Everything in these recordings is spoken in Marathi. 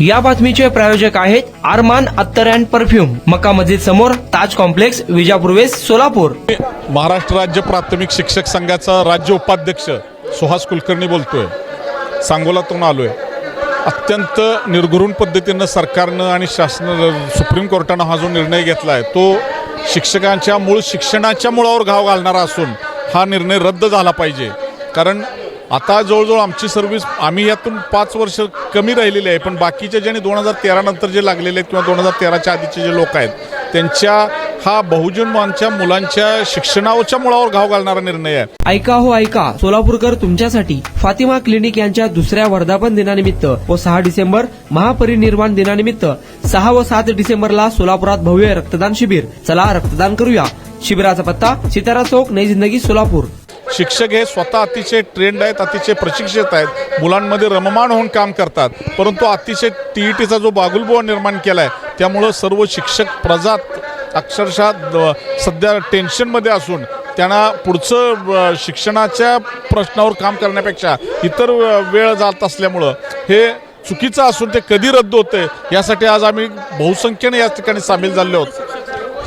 या बातमीचे प्रायोजक आहेत आरमान अत्तर अँड परफ्यूम मका मस्जिद समोर ताज कॉम्प्लेक्स विजापूर वेस्ट सोलापूर. महाराष्ट्र राज्य प्राथमिक शिक्षक संघाचा राज्य उपाध्यक्ष सुहास कुलकर्णी बोलतोय. सांगोलातून आलोय. अत्यंत निर्घृण पद्धतीनं सरकारनं आणि शासन सुप्रीम कोर्टानं हा जो निर्णय घेतला आहे तो शिक्षकांच्या मूळ शिक्षणाच्या मुळावर घाव घालणारा असून हा निर्णय रद्द झाला पाहिजे. कारण आता जवळजवळ आमची सर्व्हिस आम्ही यातून पाच वर्ष कमी राहिलेली आहे पण बाकीचे ज्यांनी दोन हजार तेरा नंतर जे लागलेले आहेत किंवा दोन हजार तेराच्या आधीचे जे लोक आहेत त्यांच्या हा बहुजनांच्या मुलांच्या शिक्षणाच्या मुळावर घाव घालणारा निर्णय आहे. ऐका हो ऐका. सोलापूरकर तुमच्यासाठी फातिमा क्लिनिक यांच्या दुसऱ्या वर्धापन दिनानिमित्त व सहा डिसेंबर महापरिनिर्वाण दिनानिमित्त सहा व सात डिसेंबरला सोलापुरात भव्य रक्तदान शिबिर. चला रक्तदान करूया. शिबिराचा पत्ता सितारा चौक नई जिंदगी सोलापूर. शिक्षक हे स्वतः अतिशय ट्रेंड आहेत अतिशय प्रशिक्षित आहेत. मुलांमध्ये रममाण होऊन काम करतात. परंतु अतिशय टी ई टीचा जो बागुलबुवा निर्माण केला आहे त्यामुळं सर्व शिक्षक प्रजात अक्षरशः द- सध्या टेन्शनमध्ये असून त्यांना पुढचं शिक्षणाच्या प्रश्नावर काम करण्यापेक्षा इतर वेळ जात असल्यामुळं हे चुकीचं असून ते कधी रद्द होते यासाठी आज आम्ही बहुसंख्येने या ठिकाणी सामील झाले आहोत.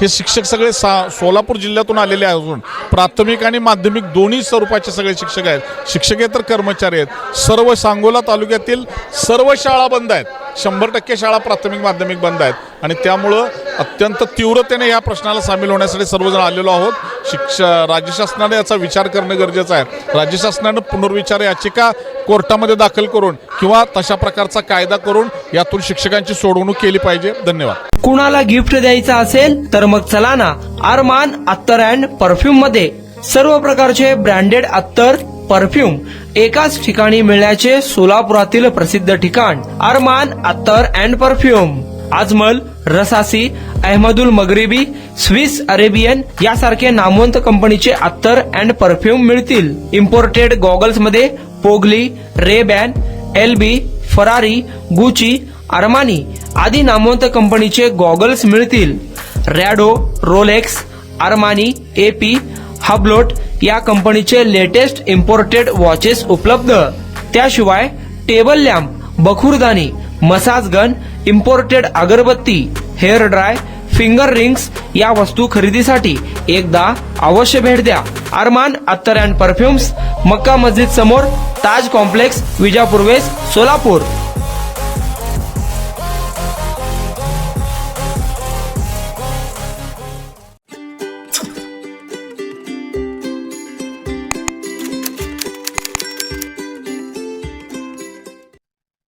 हे शिक्षक सगळे सा सोलापूर जिल्ह्यातून आलेले असून प्राथमिक आणि माध्यमिक दोन्ही स्वरूपाचे सगळे शिक्षक आहेत. शिक्षकेतर कर्मचारी आहेत. सर्व सांगोला तालुक्यातील सर्व शाळा बंद आहेत. शंभर टक्के शाळा प्राथमिक माध्यमिक बंद आहेत. आणि त्यामुळं अत्यंत तीव्रतेने या प्रश्नाला सामील होण्यासाठी सर्वजण आलेलो आहोत. शिक्ष राज्य शासनाने याचा विचार करणं गरजेचं आहे. राज्य शासनानं पुनर्विचार याचिका कोर्टामध्ये दाखल करून किंवा तशा प्रकारचा कायदा करून यातून शिक्षकांची सोडवणूक केली पाहिजे. धन्यवाद. कुणाला गिफ्ट द्यायचं असेल तर मग चला ना आरमान अत्तर अँड परफ्यूममध्ये. सर्व प्रकारचे ब्रँडेड अत्तर परफ्यूम एकाच ठिकाणी मिळण्याचे सोलापुरातील प्रसिद्ध ठिकाण Armaan attar and perfume Ajmal Rasasi Ahmed Al Maghribi Swiss Arabian यासारखे नामवंत कंपनीचे अत्तर अँड परफ्यूम मिळतील. इम्पोर्टेड गॉगल्समध्ये Pogli Ray Ban L B Ferrari Gucci Armani आदी नामवंत कंपनीचे गॉगल्स मिळतील. Rado Rolex Armani AP Hublot या कंपनीचे लेटेस्ट इम्पोर्टेड वॉचेस उपलब्ध. त्याशिवाय टेबल लॅम्प बखुरदानी मसाज गन इम्पोर्टेड अगरबत्ती हेअर ड्राय फिंगर रिंग्स या वस्तू खरेदीसाठी एकदा अवश्य भेट द्या. अरमान अत्तर अँड परफ्युम्स मक्का मस्जिद समोर ताज कॉम्प्लेक्स विजापूर्वेस सोलापूर.